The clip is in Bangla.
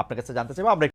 আপনার কাছে জানতে চাইব। আমরা